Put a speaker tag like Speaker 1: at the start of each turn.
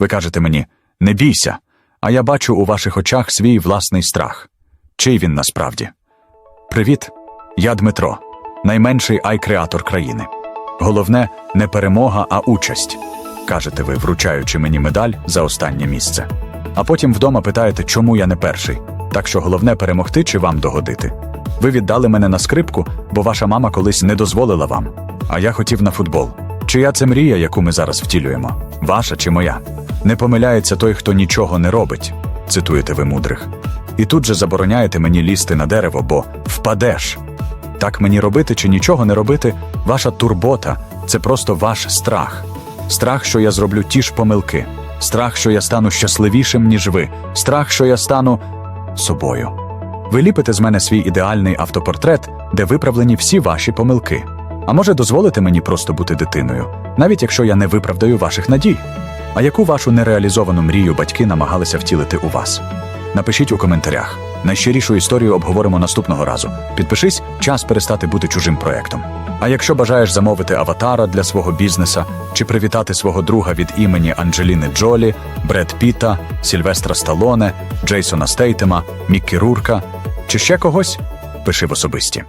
Speaker 1: Ви кажете мені не бійся, а я бачу у ваших очах свій власний страх. Чий він насправді? Привіт, я Дмитро, найменший ай-креатор країни. Головне не перемога, а участь, кажете ви, вручаючи мені медаль за останнє місце. А потім вдома питаєте, чому я не перший. Так що головне перемогти чи вам догодити. Ви віддали мене на скрипку, бо ваша мама колись не дозволила вам. А я хотів на футбол. Чия це мрія, яку ми зараз втілюємо? Ваша чи моя? Не помиляється той, хто нічого не робить, цитуєте ви мудрих. І тут же забороняєте мені лізти на дерево, бо впадеш. Так мені робити чи нічого не робити, ваша турбота це просто ваш страх. Страх, що я зроблю ті ж помилки, страх, що я стану щасливішим, ніж ви, страх, що я стану собою. Ви ліпите з мене свій ідеальний автопортрет, де виправлені всі ваші помилки. А може, дозволите мені просто бути дитиною, навіть якщо я не виправдаю ваших надій. А яку вашу нереалізовану мрію батьки намагалися втілити у вас? Напишіть у коментарях. Найщирішу історію обговоримо наступного разу. Підпишись, час перестати бути чужим проектом. А якщо бажаєш замовити аватара для свого бізнеса чи привітати свого друга від імені Анджеліни Джолі, Бред Піта, Сільвестра Сталоне, Джейсона Стейтема, Міккі Рурка чи ще когось, пиши в особисті.